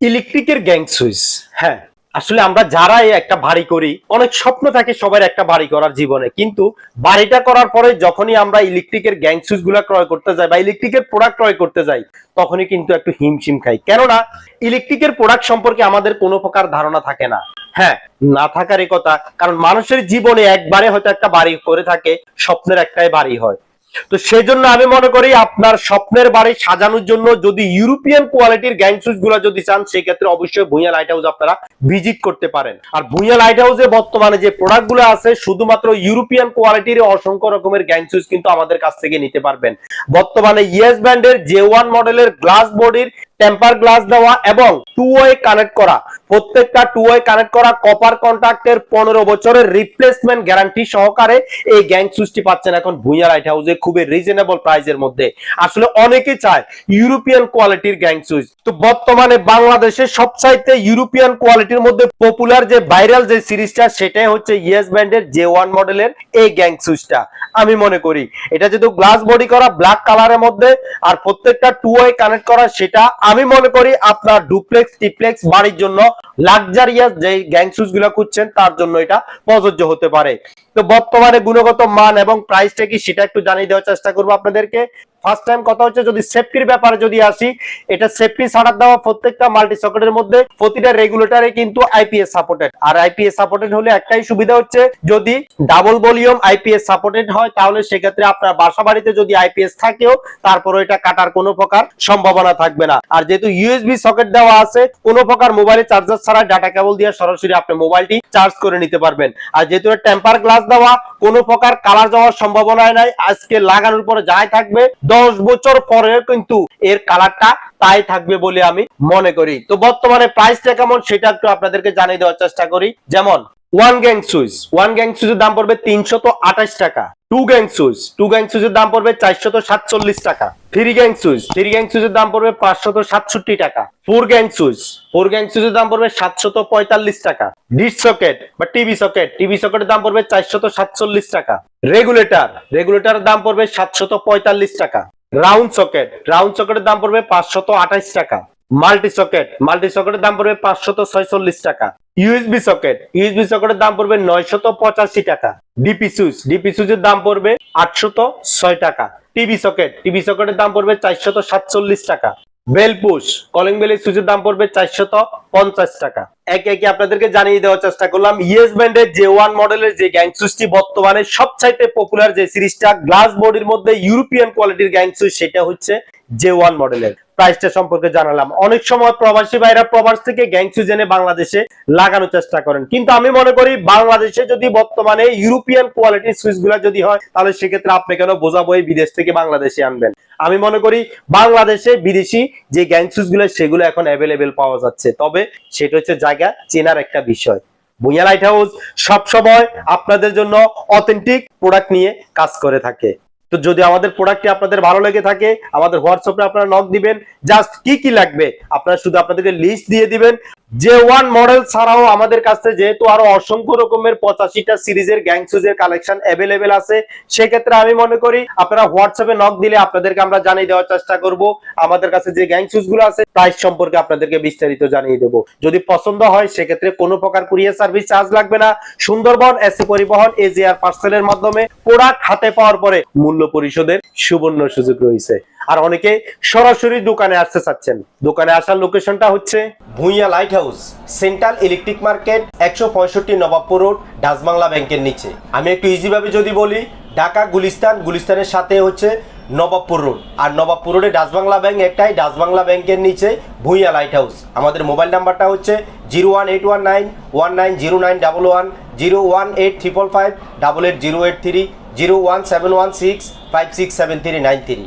ইলেকট্রিকের gang switch হ্যাঁ। আসলে আমরা যারাই একটা বাড়ি করি, অনেক স্বপ্ন থাকে সবার একটা বাড়ি করার জীবনে। কিন্তু বাড়িটা করার পরে যখনই আমরা ইলেকট্রিকের গ্যাং সুইচগুলা ক্রয় করতে যাই বা ইলেকট্রিকের প্রোডাক্ট ক্রয় করতে যাই, তখনই কিন্তু একটু হিমশিম খাই। কেননা, ইলেকট্রিকের প্রোডাক্ট সম্পর্কে আমাদের কোনো প্রকার ধারণা থাকে না। হ্যাঁ না থাকার কথা, কারণ মানুষের জীবনে একবারে হয়তো একটা বাড়ি করে থাকে, স্বপ্নের একটাই বাড়ি হয়। তো সেই জন্য আমি মনে করি আপনার স্বপ্নের বাড়ি সাজানোর জন্য যদি ইউরোপিয়ান কোয়ালিটির গ্যাংগুলা যদি চান, সেক্ষেত্রে অবশ্যই ভুঁইয়া লাইট হাউস আপনারা ভিজিট করতে পারেন। আর ভুঁইয়া লাইট হাউসে বর্তমানে যে প্রোডাক্টগুলো আছে, শুধুমাত্র ইউরোপিয়ান কোয়ালিটির অসংখ্য রকমের গ্যাং কিন্তু আমাদের কাছ থেকে নিতে পারবেন। বর্তমানে ইয়েস ব্যান্ডের জে ওয়ান মডেলের গ্লাস বডির টেম্পার গ্লাস দেওয়া এবং টু ওয়ে কানেক্ট করা। প্রত্যেকটা টু ওয়ে কানেক্ট করা কপার কন্ট্রাক্টের পনেরো বছরের রিপ্লেসমেন্ট গ্যারান্টি সহকারে এই গ্যাং সুইচটি পাচ্ছেন এখন ভুঁইয়া লাইট হাউসে খুবই রিজনেবল প্রাইসের মধ্যে। আসলে অনেকে চায় ইউরোপিয়ান কোয়ালিটির গ্যাং সুইচ তো বর্তমানে বাংলাদেশে সবচাইতে ইউরোপিয়ান কোয়ালিটির মধ্যে পপুলার যে ভাইরাল যে সিরিজটা, সেটাই হচ্ছে ইয়েস ব্যান্ডের জে ওয়ান মডেলের এই গ্যাং সুইচটা আমি মনে করি, এটা যেহেতু গ্লাস বডি করা ব্ল্যাক কালারের মধ্যে, আর প্রত্যেকটা টু ওয়ে কানেক্ট করা, সেটা আমি মনে করি আপনার ডুপ্লেক্স টিপ্লেক্স বাড়ির জন্য লাক্সারিয়াস যে গ্যাং সুইচগুলো খুঁজছেন, তার জন্য এটা প্রযোজ্য হতে পারে। তো বর্তমানে গুণগত মান এবং প্রাইসটা কি সেটা একটু জানিয়ে দেওয়ার চেষ্টা করব আপনাদেরকে। ফার্স্ট টাইম কথা হচ্ছে, যদি সেফটির ব্যাপারে যদি আসি, এটা সেফটি ছাড়া দেওয়া প্রত্যেকটা মাল্টি সকেটের মধ্যে প্রতিটা রেগুলেটরে কিন্তু আইপিএস সাপোর্টেড আর আইপিএস সাপোর্টেড হলে একটাই সুবিধা হচ্ছে, যদি ডাবল ভলিউম আইপিএস সাপোর্টেড হয়, তাহলে সেক্ষেত্রে আপনার বাসা বাড়িতে যদি আইপিএস থাকেও, তারপরে এটা কাটার কোনো প্রকার সম্ভাবনা থাকবে না। আর যেহেতু ইউএসবি সকেট দেওয়া আছে, কোনো প্রকার মোবাইলে চার্জার ছাড়া ডাটা কেবল দিয়ে সরাসরি আপনি মোবাইলটি চার্জ করে নিতে পারবেন। আর যেহেতু টেম্পার গ্লাস দেওয়া কোনো প্রকার কালার যাওয়ার সম্ভাবনা নাই। আজকে লাগানোর পরে যাই থাকবে, দশ বছর পরে কিন্তু এর কালারটা তাই থাকবে বলে আমি মনে করি। তো বর্তমানে প্রাইসটা কেমন সেটা একটু আপনাদেরকে জানিয়ে দেওয়ার চেষ্টা করি। যেমন one gang switch one gang সুইচের দাম পড়বে তিনশত আঠাশ টাকা। Two gang switch two gang সুইচের দাম পড়বে চারশত সাতচল্লিশ টাকা। Three gang switch three gang সুইচের দাম পড়বে পাঁচশত সাতষট্টি টাকা। Four gang switch four gang সুইচের দাম পড়বে সাতশত পঁয়তাল্লিশ টাকা। ডিশ সকেট বা টিভি সকেট টিভি সকেটের দাম পড়বে চারশত সাতচল্লিশ টাকা। রেগুলেটর রেগুলেটরের দাম পড়বে সাতশত পঁয়তাল্লিশ টাকা। রাউন্ড সকেট রাউন্ড সকেটের দাম পড়বে পাঁচশত আঠাশ টাকা। মাল্টি সকেট মাল্টি সকেটের দাম পড়বে পাঁচশত ছয়চল্লিশ টাকা। ইউএসবি সকেট ইউএসবি সকেটের দাম পড়বে নয়শত পঁচাশি টাকা। ডিপি সুইচ ডিপি সুইচের দাম পড়বে আটশত ছয় টাকা। টিভি সকেট টিভি সকেটের দাম পড়বে চারশত সাতচল্লিশ টাকা। বেল পুশ কলিং বেলের সুইচের দাম পড়বে চারশত পঞ্চাশ টাকা। একে একে আপনাদেরকে জানিয়ে দেওয়ার চেষ্টা করলাম ইয়েস ব্যান্ডের যে ওয়ান মডেলের যে গ্যাং সুইচটি বর্তমানে সবচাইতে পপুলার যে সিরিজটা গ্লাস বডির মধ্যে ইউরোপিয়ান কোয়ালিটির গ্যাং সুইচ সেটা হচ্ছে জে ওয়ান মডেলের প্রাইসটা সম্পর্কে জানালাম। অনেক সময় প্রবাসী ভাইরা প্রবাস থেকে গ্যাং এনে বাংলাদেশে লাগানোর চেষ্টা করেন। কিন্তু আমি মনে করি, বাংলাদেশে যদি বর্তমানে ইউরোপিয়ান কোয়ালিটির সুইচগুলা যদি হয়, তাহলে সেক্ষেত্রে আপনি কেন বোঝা বই বিদেশ থেকে বাংলাদেশে আনবেন? আমি মনে করি, বাংলাদেশে বিদেশি যে গ্যাং সুইচগুলো, সেগুলো এখন অ্যাভেলেবেল পাওয়া যাচ্ছে। তবে সেটা হচ্ছে জায়গা চেনার একটা বিষয়। ভুঁইয়া লাইট হাউস সবসময় আপনাদের জন্য অথেন্টিক প্রোডাক্ট নিয়ে কাজ করে থাকে। তো যদি আমাদের প্রোডাক্টটি আপনাদের ভালো লেগে থাকে, আমাদের হোয়াটসঅ্যাপে আপনারা নক দিবেন। জাস্ট কি কি লাগবে, আপনারা শুধু আপনাদেরকে লিস্ট দিয়ে দিবেন। যে ওয়ান মডেল ছাড়াও আমাদের কাছে যেহেতু আরও অসংখ্য রকমের পঁচাশিটা সিরিজের গ্যাং সুজের কালেকশন অ্যাভেলেবেল আছে, সেক্ষেত্রে আমি মনে করি আপনারা হোয়াটসঅ্যাপে নক দিলে আপনাদেরকে আমরা জানিয়ে দেওয়ার চেষ্টা করব। আমাদের কাছে যে গ্যাং সুজগুলো আছে প্রাইস সম্পর্কে আপনাদেরকে বিস্তারিত জানিয়ে দেব। যদি পছন্দ হয়, সেক্ষেত্রে কোনো প্রকার কুরিয়ার সার্ভিস চার্জ লাগবে না। সুন্দরবন এসি পরিবহন এজিআর পার্সেলের মাধ্যমে প্রোডাক্ট হাতে পাওয়ার পরে মূল্য পরিশোধের সুবর্ণ সুযোগ রয়েছে। আর অনেকে সরাসরি দোকানে আসতে চাচ্ছেন। দোকানে আসার লোকেশনটা হচ্ছে Bhuiyan light house central electric market একশো পঁয়ষট্টি নবাবপুর রোড ডাচবাংলা ব্যাংকের নিচে। আমি একটু ইজি ভাবে যদি বলি, ঢাকা, গুলিস্তান, গুলিস্তানের সাথে হচ্ছে নবাবপুর রোড। আর নবাবপুর রোডে ডাচবাংলা ব্যাংক একটাই ডাচবাংলা ব্যাংকের নিচে ভুঁইয়া লাইট হাউস আমাদের মোবাইল নাম্বারটা হচ্ছে zero one eight one nine one nine zero nine double one, zero one eight triple five, double eight zero eight three, zero one seven one six, five six seven three nine three.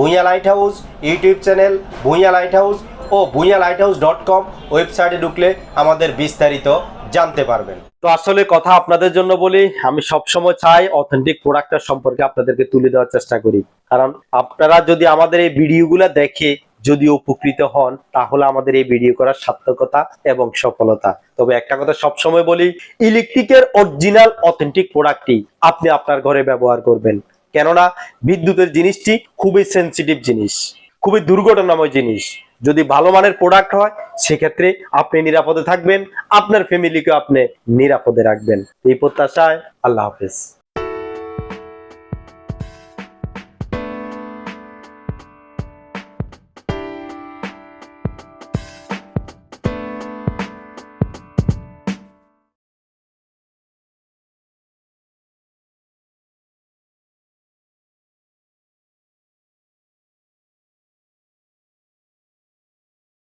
Bhuiyan light house YouTube channel Bhuiyan light house ও Bhuiyan light house dot com ওয়েবসাইটে ঢুকলে আমাদের বিস্তারিত জানতে পারবেন। তো আসলে কথা আপনাদের জন্য বলি, আমি সবসময় চাই অথেন্টিক প্রোডাক্টটার সম্পর্কে আপনাদেরকে তুলে দেওয়ার চেষ্টা করি। কারণ আপনারা যদি আমাদের এই ভিডিওগুলো দেখে যদি উপকৃত হন, তাহলে আমাদের এই ভিডিও করার সার্থকতা এবং সফলতা। তবে একটা কথা সবসময় বলি ইলেকট্রিকের অরিজিনাল অথেন্টিক প্রোডাক্টটি আপনি আপনার ঘরে ব্যবহার করবেন। কেননা বিদ্যুতের জিনিসটি খুবই সেন্সিটিভ জিনিস, খুবই দুর্ঘটনাময় জিনিস। যদি ভালো মানের প্রোডাক্ট হয়, সেক্ষেত্রে আপনি নিরাপদে থাকবেন, আপনার ফ্যামিলিকে আপনি নিরাপদে রাখবেন। এই প্রত্যাশায় আল্লাহ হাফেজ।